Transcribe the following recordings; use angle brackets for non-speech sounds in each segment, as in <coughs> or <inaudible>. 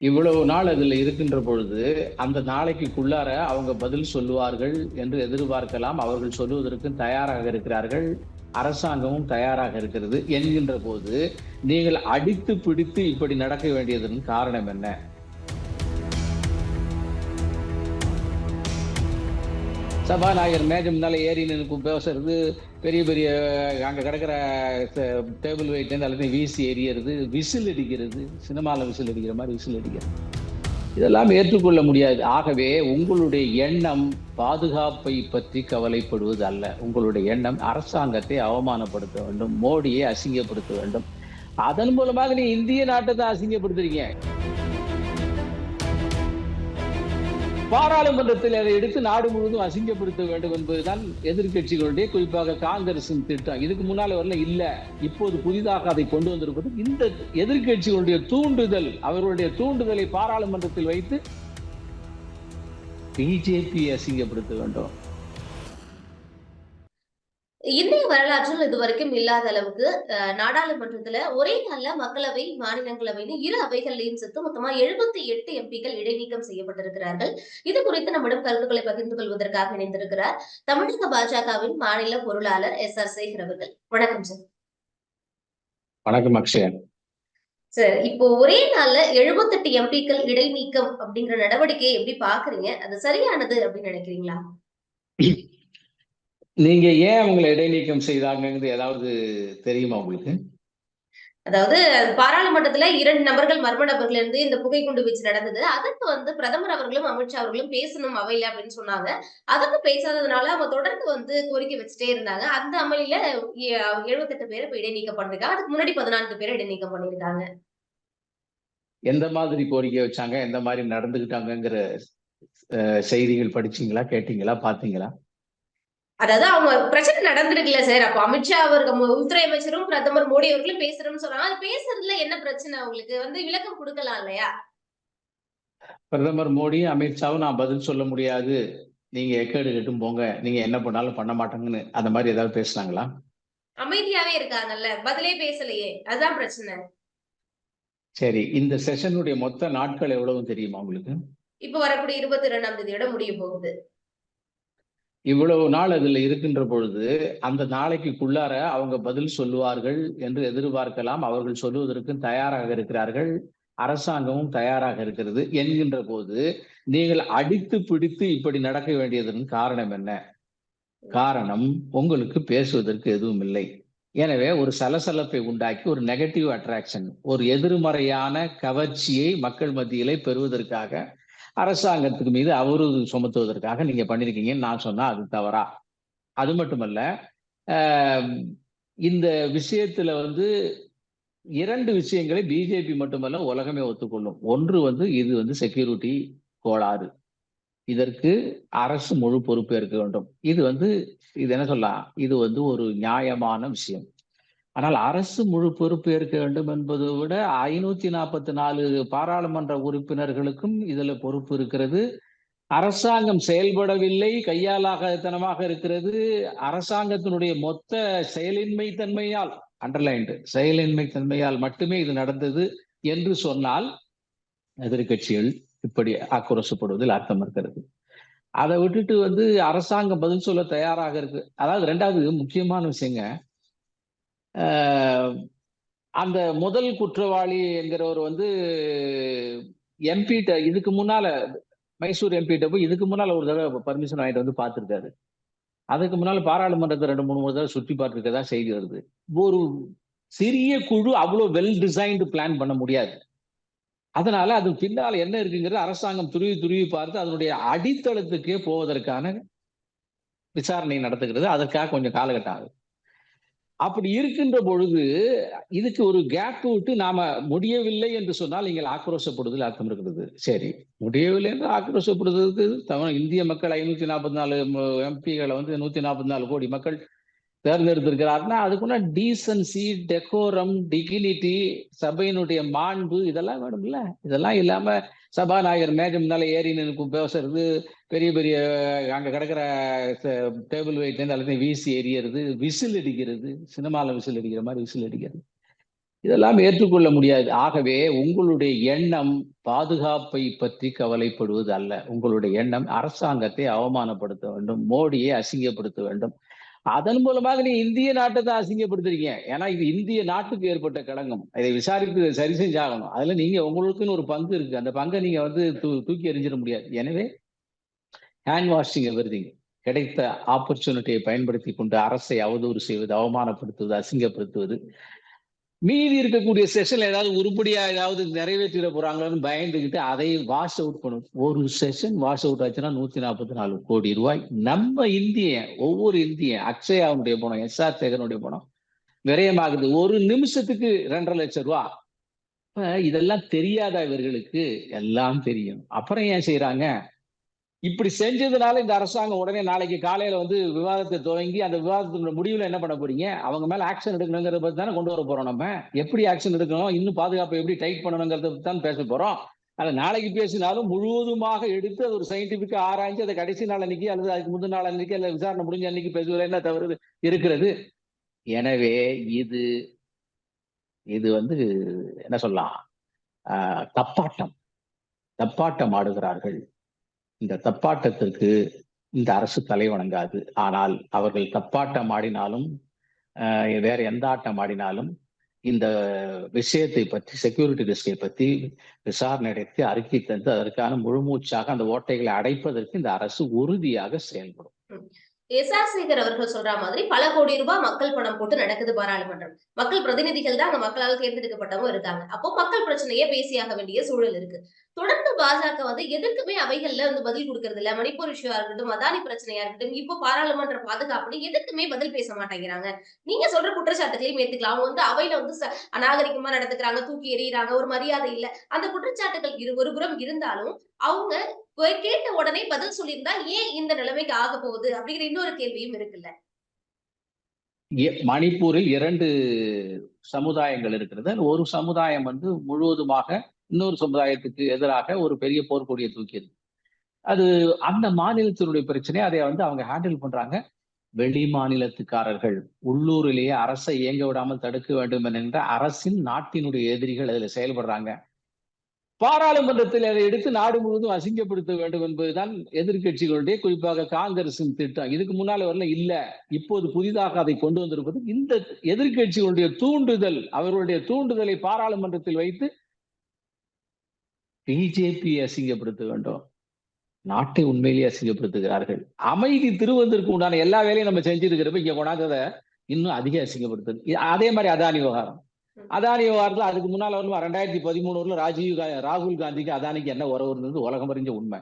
இவ்வளவு நாள் அதில் இருக்கின்ற பொழுது அந்த நாளைக்குள்ளார அவங்க பதில் சொல்லுவார்கள் என்று எதிர்பார்க்கலாம். அவர்கள் சொல்லுவதற்கு தயாராக இருக்கிறார்கள். அரசாங்கமும் தயாராக இருக்கிறது என்கின்ற போது நீங்கள் அடித்து பிடித்து இப்படி நடக்க வேண்டியதன் காரணம் என்ன? சபாநாயகர் மேஜம் முன்னால ஏறி நின்று பேசுறது பெரிய பெரிய அங்கே கிடக்கிற டேபிள் வெயிட் எல்லாத்தையும் வீசி எறியறது விசில் அடிக்கிறது சினிமாவில் விசில் அடிக்கிற மாதிரி விசில் அடிக்கிறது. இதெல்லாம் ஏற்றுக்கொள்ள முடியாது. ஆகவே உங்களுடைய எண்ணம் பாதுகாப்பை பற்றி கவலைப்படுவது அல்ல. உங்களுடைய எண்ணம் அரசாங்கத்தை அவமானப்படுத்த வேண்டும் மோடியை அசிங்கப்படுத்த வேண்டும். அதன் மூலமாக நீ இந்திய நாட்டை தான் அசிங்கப்படுத்துறீங்க. பாராளுமன்றத்தில் அதை எடுத்து நாடு முழுவதும் அசிங்கப்படுத்த வேண்டும் என்பதுதான் எதிர்கட்சிகளுடைய குறிப்பாக காங்கிரசின் திட்டம். இதுக்கு முன்னால வரல இல்ல. இப்போது புதிதாக அதை கொண்டு வந்திருப்பது இந்த எதிர்கட்சிகளுடைய தூண்டுதல் அவர்களுடைய தூண்டுதலை பாராளுமன்றத்தில் வைத்து பிஜேபி அசிங்கப்படுத்த வேண்டும். இந்திய வரலாற்றில் இதுவரைக்கும் இல்லாத அளவுக்கு நாடாளுமன்றத்துல ஒரே நாள்ல மக்களவை மாநிலங்களவைன்னு இரு அவைகள்லையும் சேர்த்து மொத்தமா எழுபத்தி எட்டு எம்பிக்கள் இடைநீக்கம் செய்யப்பட்டிருக்கிறார்கள். இது குறித்து நம்மிடம் கருத்துக்களை பகிர்ந்து கொள்வதற்காக இணைந்திருக்கிறார் தமிழக பாஜகவின் மாநில பொருளாளர் எஸ். ஆர். சேகர் அவர்கள். வணக்கம் சார். வணக்கம் அக்ஷயன் சார் இப்போ ஒரே நாள்ல எழுபத்தெட்டு எம்பிக்கள் இடைநீக்கம் அப்படிங்கிற நடவடிக்கையை எப்படி பாக்குறீங்க அது சரியானது அப்படின்னு நினைக்கிறீங்களா? <coughs> நீங்க ஏன் அவங்களை இடைநீக்கம் செய்தாங்கிறது ஏதாவது தெரியுமா உங்களுக்கு? அதாவது பாராளுமன்றத்துல இரண்டு நபர்கள் மர்ம நபர்கள் இருந்து இந்த புகை குண்டு வீச்சு நடந்தது. அதற்கு வந்து பிரதமர் அவர்களும் அமித்ஷா அவர்களும் பேசணும் அவையில அப்படின்னு சொன்னாங்க. அதற்கு பேசாததுனால அவங்க தொடர்ந்து வந்து கோரிக்கை வச்சுட்டே இருந்தாங்க. அந்த அமளியில எழுபத்தெட்டு பேரை இப்ப இடைநீக்கம் பண்ணிருக்காங்க. அதுக்கு முன்னாடி பதினான்கு பேரை இடைநீக்கம் பண்ணிருக்காங்க. எந்த மாதிரி கோரிக்கை வச்சாங்க? எந்த மாதிரி நடந்துகிட்டாங்கங்கிற அஹ், செய்திகள் படிச்சீங்களா? கேட்டீங்களா? பாத்தீங்களா? அதாவது அவங்க பிரச்சனை நடந்திருக்குல்ல சார். அப்ப அமித்ஷா அவர்கள் உள்துறை அமைச்சரும் பிரதமர் மோடி அவர்களும் பேசுறோம்னு சொன்னாங்க அது பேசுறதுல என்ன பிரச்சனை அவங்களுக்கு? வந்து விளக்கம் கொடுக்கலாம் இல்லையா? பிரதமர் மோடி அமித்ஷாவும் நான் பதில் சொல்ல முடியாது. நீங்க எக்கேடு கட்டும் போங்க. நீங்க என்ன பண்ணாலும் பண்ண மாட்டாங்கன்னு அந்த மாதிரி ஏதாவது பேசுனாங்களா? அமைதியாவே இருக்காங்கல்ல. பதிலே பேசலையே. அதுதான் பிரச்சனை. சரி இந்த செஷனுடைய மொத்த நாட்கள் எவ்வளவு தெரியுமா உங்களுக்கு? இப்ப வரக்கூடிய இருபத்தி ரெண்டாம் தேதியோட முடிய போகுது. இவ்வளவு நாள் அதில் இருக்கின்ற பொழுது அந்த நாளைக்குள்ளார அவங்க பதில் சொல்லுவார்கள் என்று எதிர்பார்க்கலாம். அவர்கள் சொல்லுவதற்கும் தயாராக இருக்கிறார்கள். அரசாங்கமும் தயாராக இருக்கிறது என்கின்ற போது நீங்கள் அடித்து பிடித்து இப்படி நடக்க வேண்டியதன் காரணம் என்ன? காரணம் உங்களுக்கு பேசுவதற்கு எதுவும் இல்லை. எனவே ஒரு சலசலப்பை உண்டாக்கி ஒரு நெகட்டிவ் அட்ராக்ஷன் ஒரு எதிர்மறையான கவர்ச்சியை மக்கள் மத்தியிலே பெறுவதற்காக அரசாங்கத்துக்கு மீது அவரு சுமத்துவதற்காக நீங்க பண்ணிருக்கீங்கன்னு நான் சொன்னா அது தவறா. அது மட்டுமல்ல ஆஹ் இந்த விஷயத்துல வந்து இரண்டு விஷயங்களை பிஜேபி மட்டுமல்ல உலகமே ஒத்துக்கொள்ளும். ஒன்று வந்து இது வந்து செக்யூரிட்டி கோளாறு. இதற்கு அரசு முழு பொறுப்பேற்க வேண்டும். இது வந்து இது என்ன சொல்லலாம்? இது வந்து ஒரு நியாயமான விஷயம். ஆனால் அரசு முழு பொறுப்பு ஏற்க வேண்டும் என்பதை விட ஐநூத்தி நாற்பத்தி நாலு பாராளுமன்ற உறுப்பினர்களுக்கும் இதுல பொறுப்பு இருக்கிறது. அரசாங்கம் செயல்படவில்லை கையாலாகத்தனமாக இருக்கிறது. அரசாங்கத்தினுடைய மொத்த செயலின்மை தன்மையால் அண்டர்லைன்டு செயலின்மை தன்மையால் மட்டுமே இது நடந்தது என்று சொன்னால் எதிர்கட்சிகள் இப்படி ஆக்ரோஷப்படுவதில் அர்த்தம் இருக்கிறது. அதை விட்டுட்டு வந்து அரசாங்கம் பதில் சொல்ல தயாராக இருக்கு. அதாவது ரெண்டாவது முக்கியமான விஷயங்க அந்த முதல் குற்றவாளி என்கிறவர் வந்து எம்பிட்ட இதுக்கு முன்னால மைசூர் எம்பிட்ட போய் இதுக்கு முன்னால ஒரு தடவை பர்மிஷன் வாங்கிட்டு வந்து பார்த்துருக்காரு. அதுக்கு முன்னால பாராளுமன்றத்தை ரெண்டு மூணு மூணு தடவை சுற்றி பார்த்துருக்கதா செய்தி வருது. ஒரு சிறிய குழு அவ்வளோ வெல் டிசைன்டு பிளான் பண்ண முடியாது. அதனால அது பின்னால் என்ன இருக்குங்கிறது அரசாங்கம் துருவி துருவி பார்த்து அதனுடைய அடித்தளத்துக்கே போவதற்கான விசாரணை நடத்துகிறது. அதற்காக கொஞ்சம் காலகட்டம் ஆகுது. அப்படி இருக்கின்ற பொழுது இதுக்கு ஒரு கேப் விட்டு நாம முடியவில்லை என்று சொன்னால் நீங்கள் ஆக்ரோஷப்படுதல் அர்த்தம் இருக்கிறது. சரி முடியவில்லை என்று ஆக்ரோஷப்படுறதுக்கு தமிழ் இந்திய மக்கள் ஐநூத்தி நாற்பத்தி நாலு எம்பிகளை வந்து நூத்தி நாற்பத்தி நாலு கோடி மக்கள் தேர்ந்தெடுத்திருக்கிறார்னா அதுக்குன்னா டீசன்சி டெக்கோரம் டிகினிட்டி சபையினுடைய மாண்பு இதெல்லாம் வேணும்ல. இதெல்லாம் இல்லாம சபாநாயகர் மேஜ முன்னால ஏறி நின்று பேசுறது பெரிய பெரிய அங்க கிடக்கிற டேபிள் வெயிட் எல்லாத்தையும் வீசி எறியறது விசில் அடிக்கிறது சினிமாவில் விசில் அடிக்கிற மாதிரி விசில் அடிக்கிறது. இதெல்லாம் ஏற்றுக்கொள்ள முடியாது. ஆகவே உங்களுடைய எண்ணம் பாதுகாப்பை பற்றி கவலைப்படுவது அல்ல. உங்களுடைய எண்ணம் அரசாங்கத்தை அவமானப்படுத்த வேண்டும் மோடியை அசிங்கப்படுத்த வேண்டும். அதன் மூலமாக நீ இந்திய நாட்டை தான் அசிங்கப்படுத்துறீங்க ஏன்னா இது இந்திய நாட்டுக்கு ஏற்பட்ட கடங்கம் இதை விசாரித்து சரி செஞ்சாகணும். அதுல நீங்க உங்களுக்குன்னு ஒரு பங்கு இருக்கு. அந்த பங்கை நீங்க வந்து தூ- தூக்கி எறிஞ்சிட முடியாது. எனவே ஹேண்ட் வாஷிங் எவ்ரிதிங் கிடைத்த ஆப்பர்ச்சுனிட்டியை பயன்படுத்தி கொண்டு அரசை அவதூறு செய்வது அவமானப்படுத்துவது அசிங்கப்படுத்துவது மீதி இருக்கக்கூடிய செஷன்ல ஏதாவது உருப்படியா ஏதாவது நிறைவேற்றிட போறாங்களோன்னு பயந்துகிட்டு அதை வாஷ் அவுட் பண்ணும் ஒரு செஷன் வாஷ் அவுட் ஆச்சுன்னா நூத்தி நாற்பத்தி நாலு கோடி ரூபாய். நம்ம இந்திய ஒவ்வொரு இந்திய அக்ஷயாவுடைய பணம் எஸ் ஆர் சேகரனுடைய பணம் விரயமாகுது. ஒரு நிமிஷத்துக்கு ரெண்டரை லட்சம் ரூபா. இப்ப இதெல்லாம் தெரியாத இவர்களுக்கு? எல்லாம் தெரியும். அப்புறம் ஏன் செய்யறாங்க இப்படி செஞ்சதுனால இந்த அரசாங்கம் உடனே நாளைக்கு காலையில வந்து விவாதத்தை துவங்கி அந்த விவாதத்தினுடைய முடிவுல என்ன பண்ண போறீங்க? அவங்க மேல ஆக்ஷன் எடுக்கணுங்கிறத பத்தி தானே கொண்டு வர போறோம் நம்ம. எப்படி ஆக்ஷன் எடுக்கணும்? இன்னும் பாதுகாப்பை எப்படி டைட் பண்ணணுங்கிறத பத்தி தான் பேச போறோம். அதை நாளைக்கு பேசினாலும் முழுவதுமாக எடுத்து அது ஒரு சயின்டிபிக்கா ஆராய்ஞ்சு அதை கடைசி நாள் அன்னைக்கு அல்லது அதுக்கு முந்தின நாள் அன்னைக்கு அல்ல விசாரணை முடிஞ்ச அன்னைக்கு பேசுவதில் என்ன தவறு இருக்கிறது? எனவே இது இது வந்து என்ன சொல்லலாம்? தப்பாட்டம். தப்பாட்டம் ஆடுகிறார்கள். இந்த தப்பாட்டத்திற்கு இந்த அரசு தலை வணங்காது. ஆனால் அவர்கள் தப்பாட்டம் ஆடினாலும் ஆஹ், வேற எந்த ஆட்டம் ஆடினாலும் இந்த விஷயத்தை பற்றி செக்யூரிட்டி ரிஸ்கை பற்றி விசாரணை நடத்தி அறிக்கை தந்து அதற்கான முழுமூச்சாக அந்த ஓட்டைகளை அடைப்பதற்கு இந்த அரசு உறுதியாக செயல்படும். எஸ் ஆர் சேகர் அவர்கள் சொல்ற மாதிரி பல கோடி ரூபாய் மக்கள் பணம் போட்டு நடக்குது பாராளுமன்றம். மக்கள் பிரதிநிதிகள் தான் அங்க மக்களால் தேர்ந்தெடுக்கப்பட்டவங்க இருக்காங்க. அப்போ மக்கள் பிரச்சனையே பேசியாக வேண்டிய சூழல் இருக்கு. தொடர்ந்து பாஜக வந்து எதுக்குமே அவைகள்ல வந்து பதில் கொடுக்கறது இல்ல. மணிப்பூர் இஷ்யூவா இருக்கட்டும் அதானி பிரச்சனையா இருக்கட்டும் இப்போ பாராளுமன்ற பாதுகாப்புன்னு எதுக்குமே பதில் பேச மாட்டேங்கிறாங்க. நீங்க சொல்ற குற்றச்சாட்டுகளையும் ஏத்துக்கலாம். அவங்க வந்து அவையில வந்து ச- அநாகரிகமா நடந்துக்கிறாங்க தூக்கி எறியறாங்க ஒரு மரியாதை இல்ல. அந்த குற்றச்சாட்டுகள் இரு ஒரு புறம் இருந்தாலும் அவங்க போய் கேட்ட உடனே பதில் சொல்லியிருந்தா ஏன் இந்த நிலைமைக்கு ஆக போகுது அப்படிங்கிற இன்னொரு கேள்வியும் இருக்குல்ல. மணிப்பூரில் இரண்டு சமுதாயங்கள் இருக்கிறது. ஒரு சமுதாயம் வந்து முழுவதுமாக இன்னொரு சமுதாயத்துக்கு எதிராக ஒரு பெரிய போர்க்கொடியை தூக்கியது. அது அந்த மாநிலத்தினுடைய பிரச்சனை அதை வந்து அவங்க ஹேண்டில் பண்றாங்க. வெளி மாநிலத்துக்காரர்கள் உள்ளூரிலேயே அரசை இயங்க விடாமல் தடுக்க வேண்டும் என்கின்ற அரசின் நாட்டினுடைய எதிரிகள் அதுல செயல்படுறாங்க. பாராளுமன்றத்தில் அதை எடுத்து நாடு முழுவதும் அசிங்கப்படுத்த வேண்டும் என்பதுதான் எதிர்க்கட்சிகளுடைய குறிப்பாக காங்கிரசின் திட்டம். இதுக்கு முன்னால வரல இல்ல. இப்போது புதிதாக அதை கொண்டு வந்திருப்பது இந்த எதிர்க்கட்சிகளுடைய தூண்டுதல் அவர்களுடைய தூண்டுதலை பாராளுமன்றத்தில் வைத்து பிஜேபி அசிங்கப்படுத்த வேண்டும். நாட்டை உண்மையிலேயே அசிங்கப்படுத்துகிறார்கள். அமைதி திருவந்திற்கு உண்டான எல்லா வேலையும் நம்ம செஞ்சிருக்கிறப்ப இங்க கொண்டாந்ததை இன்னும் அதிக அசிங்கப்படுத்துது. அதே மாதிரி அதானி விவகாரம். அதானி விவகாரத்துல அதுக்கு முன்னால வந்து ரெண்டாயிரத்தி பதிமூணுல ராஜீவ் ராகுல் காந்திக்கு அதானிக்கு என்ன உறவு இருந்தது? உலகம் அறிஞ்ச உண்மை.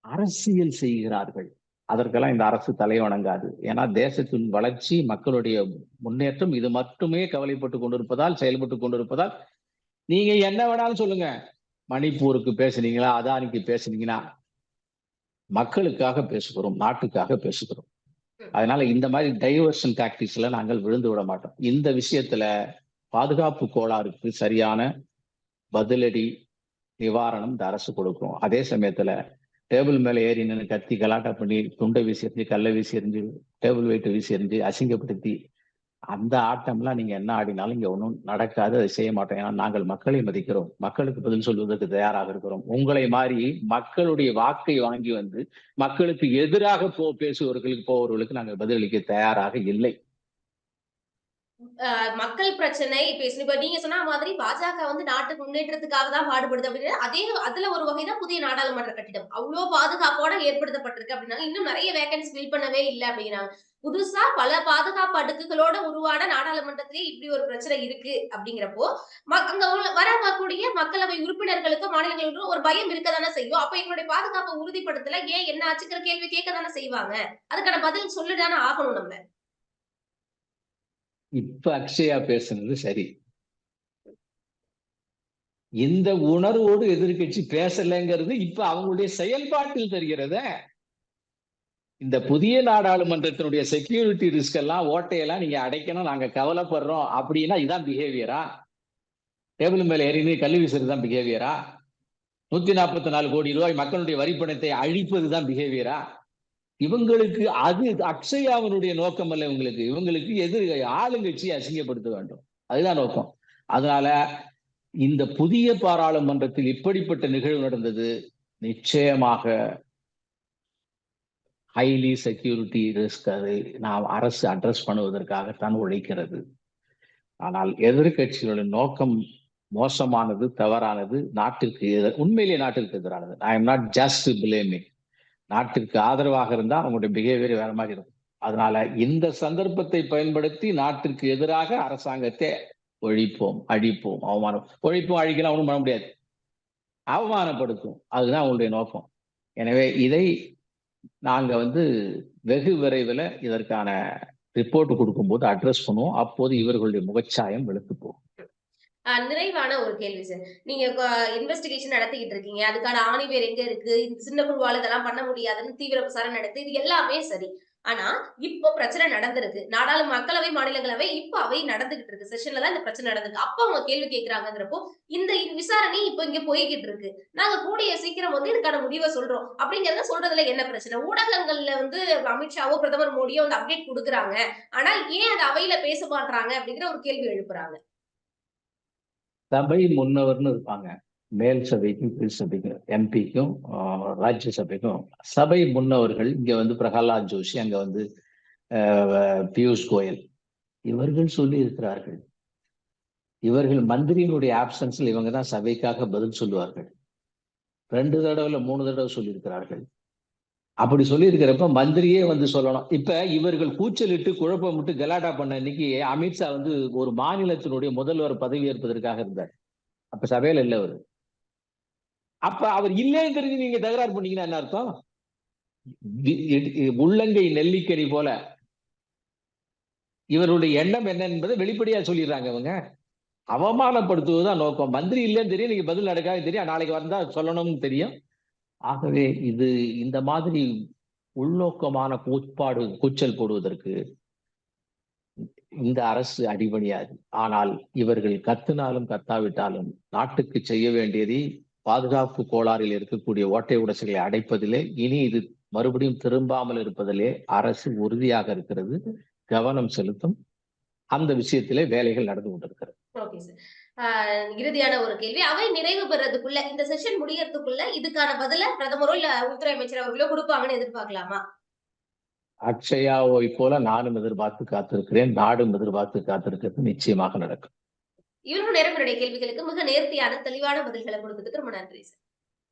அரசியல் செய்கிறார்கள். அதற்கெல்லாம் இந்த அரசு தலை வணங்காது. ஏன்னா தேசத்தின் வளர்ச்சி மக்களுடைய முன்னேற்றம் இது மட்டுமே கவலைப்பட்டு கொண்டிருப்பதால் செயல்பட்டு கொண்டிருப்பதால் நீங்க என்ன வேணாலும் சொல்லுங்க. மணிப்பூருக்கு பேசுனீங்களா? அதானிக்கு பேசுனீங்கன்னா மக்களுக்காக பேசுகிறோம் நாட்டுக்காக பேசுகிறோம். அதனால இந்த மாதிரி டைவர்ஷன் டாக்டிக்ஸ்ல நாங்கள் விழுந்து விட மாட்டோம். இந்த விஷயத்துல பாதுகாப்பு கோளாறுக்கு சரியான பதிலடி நிவாரணம் இந்த அரசு கொடுக்கும். அதே சமயத்துல டேபிள் மேல ஏறி நின்று கத்தி கலாட்டா பண்ணி துண்டை வீசி எறிஞ்சு கல்லை வீசி எறிஞ்சு டேபிள் வெயிட் வீசி எறிஞ்சு அசிங்கப்படுத்தி அந்த ஆட்டம்லாம் நீங்க என்ன ஆடினாலும் இங்க ஒன்றும் நடக்காது. அதை செய்ய மாட்டோம். ஏன்னா நாங்கள் மக்களை மதிக்கிறோம். மக்களுக்கு பதில் சொல்வதற்கு தயாராக இருக்கிறோம். உங்களை மாதிரி மக்களுடைய வாக்கை வாங்கி வந்து மக்களுக்கு எதிராக போ பேசுபவர்களுக்கு போவர்களுக்கு நாங்கள் பதிலளிக்க தயாராக இல்லை. மக்கள் பிரச்சனை பேசணும் இப்ப நீங்க சொன்ன மாதிரி பாஜக வந்து நாட்டு முன்னேற்றத்துக்காக தான் பாடுபடுது அப்படின்னு அதே அதுல ஒரு வகைதான் புதிய நாடாளுமன்ற கட்டிடம். அவ்வளவு பாதுகாப்போட ஏற்படுத்தப்பட்டிருக்கு அப்படின்னா இன்னும் நிறைய வேகன்சி ஃபில் பண்ணவே இல்லை அப்படிங்கிறாங்க புதுசா பல பாதுகாப்பு அடுக்குகளோட உருவான நாடாளுமன்றத்திலே இப்படி ஒரு பிரச்சனை இருக்கு அப்படிங்கிறப்போ அங்க வரக்கூடிய மக்களவை உறுப்பினர்களுக்கும் மாநிலங்களுக்கும் ஒரு பயம் இருக்க தானே செய்யும். அப்ப எங்களுடைய பாதுகாப்பை உறுதிப்படுத்தல ஏன் என்ன ஆச்சுக்கிற கேள்வி கேட்க தானே செய்வாங்க. அதுக்கான பதில் சொல்லிதானே ஆகணும் நம்ம. இப்ப அக்ஷயா பேசுனது சரி. இந்த உணர்வோடு எதிர்க்கட்சி பேசலைங்கிறது இப்ப அவங்களுடைய செயல்பாட்டில் தெரிகிறத. இந்த புதிய நாடாளுமன்றத்தினுடைய செக்யூரிட்டி ரிஸ்க் எல்லாம் ஓட்டையெல்லாம் நீங்க அடைக்கணும் நாங்க கவலைப்படுறோம் அப்படின்னா இதான் பிஹேவியரா டேபிள் மேல ஏறினு கல்வி வீசுறது தான் பிஹேவியரா நூத்தி நாற்பத்தி நாலு கோடி ரூபாய் மக்களுடைய வரிப்பணத்தை அழிப்பது தான் பிஹேவியரா இவங்களுக்கு அது அக்ஷயாவினுடைய நோக்கம் அல்ல இவங்களுக்கு. இவங்களுக்கு எதிர் ஆளுங்கட்சியை அசிங்கப்படுத்த வேண்டும். அதுதான் நோக்கம். அதனால இந்த புதிய பாராளுமன்றத்தில் இப்படிப்பட்ட நிகழ்வு நடந்தது நிச்சயமாக ஹைலி செக்யூரிட்டி ரிஸ்க் அது நாம் அரசு அட்ரஸ் பண்ணுவதற்காகத்தான் உழைக்கிறது. ஆனால் எதிர்கட்சிகளின் நோக்கம் மோசமானது தவறானது நாட்டிற்கு எதிர் உண்மையிலேயே நாட்டிற்கு எதிரானது. I am not just blaming நாட்டிற்கு ஆதரவாக இருந்தால் அவங்களுடைய பிஹேவியர் வேற மாதிரி இருக்கும். அதனால இந்த சந்தர்ப்பத்தை பயன்படுத்தி நாட்டிற்கு எதிராக அரசாங்கத்தை ஒழிப்போம் அழிப்போம் அவமானம். ஒழிப்போம் அழிக்கலாம் ஒன்றும் பண்ண முடியாது. அவமானப்படுத்தும். அதுதான் அவங்களுடைய நோக்கம். எனவே இதை நாங்க வந்து வெகு விரைவில் இதற்கான ரிப்போர்ட் கொடுக்கும்போது அட்ரஸ் பண்ணுவோம். அப்போது இவர்களுடைய முகச்சாயம் வெளுத்து போகும் நிறைவான ஒரு கேள்வி சார் நீங்க இன்வெஸ்டிகேஷன் நடத்திக்கிட்டு இருக்கீங்க. அதுக்கான ஆணிவேர் எங்க இருக்கு? இந்த சின்ன குழுவால இதெல்லாம் பண்ண முடியாதுன்னு தீவிர விசாரணை நடத்தி இது எல்லாமே சரி. ஆனா இப்போ பிரச்சனை நடந்திருக்கு. நாடாளு மக்களவை மாநிலங்களவை இப்போ அவை நடந்துகிட்டு இருக்கு. செஷன்ல தான் இந்த பிரச்சனை நடந்திருக்கு. அப்ப அவங்க கேள்வி கேட்கிறாங்கிறப்போ இந்த விசாரணை இப்போ இங்க போய்கிட்டு இருக்கு. நாங்க கூடிய சீக்கிரம் வந்து இதுக்கான முடிவை சொல்றோம். அப்படிங்கறத சொல்றதுல என்ன பிரச்சனை? ஊடகங்கள்ல வந்து அமித்ஷாவோ பிரதமர் மோடியோ வந்து அப்டேட் கொடுக்குறாங்க. ஆனா ஏன் அது அவையில பேச மாட்டாங்க அப்படிங்கிற ஒரு கேள்வி எழுப்புறாங்க. சபை முன்னவர்னு இருப்பாங்க. மேல் சபைக்கும் கீழ் சபைக்கும் எம்பிக்கும் ராஜ்யசபைக்கும் சபை முன்னவர்கள் இங்க வந்து பிரகலாத் ஜோஷி அங்க வந்து பியூஷ் கோயல். இவர்கள் சொல்லி இருக்கிறார்கள் இவர்கள் மந்திரியினுடைய ஆப்சன்ஸ்ல இவங்க தான் சபைக்காக பதில் சொல்லுவார்கள். ரெண்டு தடவை மூணு தடவை சொல்லியிருக்கிறார்கள். அப்படி சொல்லியிருக்கிறப்ப மந்திரியே வந்து சொல்லணும். இப்ப இவர்கள் கூச்சலிட்டு குழப்பமிட்டு கலாட்டா பண்ண இன்னைக்கு அமித்ஷா வந்து ஒரு மாநிலத்தினுடைய முதல்வர் பதவி ஏற்பதற்காக இருந்தார். அப்ப சபையில இல்ல அவரு. அப்ப அவர் இல்லைன்னு தெரிஞ்சு நீங்க தகராறு பண்ணீங்கன்னா என்ன அர்த்தம்? உள்ளங்கை நெல்லிக்கனி போல. இவருடைய எண்ணம் என்ன என்பதை வெளிப்படையா சொல்லிடுறாங்க இவங்க. அவமானப்படுத்துவதுதான் நோக்கம். மந்திரி இல்லைன்னு தெரியும் நீங்க பதில் நடக்காது தெரியும். நாளைக்கு வந்தா சொல்லணும்னு தெரியும். ஆகவே இது இந்த மாதிரி உள்நோக்கமான கூட்பாடு கூச்சல் போடுவதற்கு இந்த அரசு அடிபணியாது. ஆனால் இவர்கள் கத்தினாலும் கத்தாவிட்டாலும் நாட்டுக்கு செய்ய வேண்டியதை பாதுகாப்பு கோளாறில் இருக்கக்கூடிய ஓட்டை உடசைகளை அடைப்பதிலே இனி இது மறுபடியும் திரும்பாமல் இருப்பதிலே அரசு உறுதியாக இருக்கிறது. கவனம் செலுத்தும். அந்த விஷயத்திலே வேலைகள் நடந்து கொண்டிருக்கிறது. இறுதியான ஒரு கேள்வி. அவை நிறைவு பெறதுக்குள்ள இந்த செஷன் முடியறதுக்குள்ள இதுக்கான பதில பிரதமரோ இல்ல உள்துறை அமைச்சர் அவர்களோ கொடுப்பாங்கன்னு எதிர்பார்க்கலாமா? அக்ஷயாவை போல நானும் எதிர்பார்த்து காத்திருக்கிறேன் நாடும் எதிர்பார்த்து காத்திருக்கிறது நிச்சயமாக நடக்கும். இவ்வளவு நேரம் என்னுடைய கேள்விகளுக்கு மிக நேர்த்தியான தெளிவான பதில்களை கொடுத்ததுக்கு ரொம்ப நன்றி சார்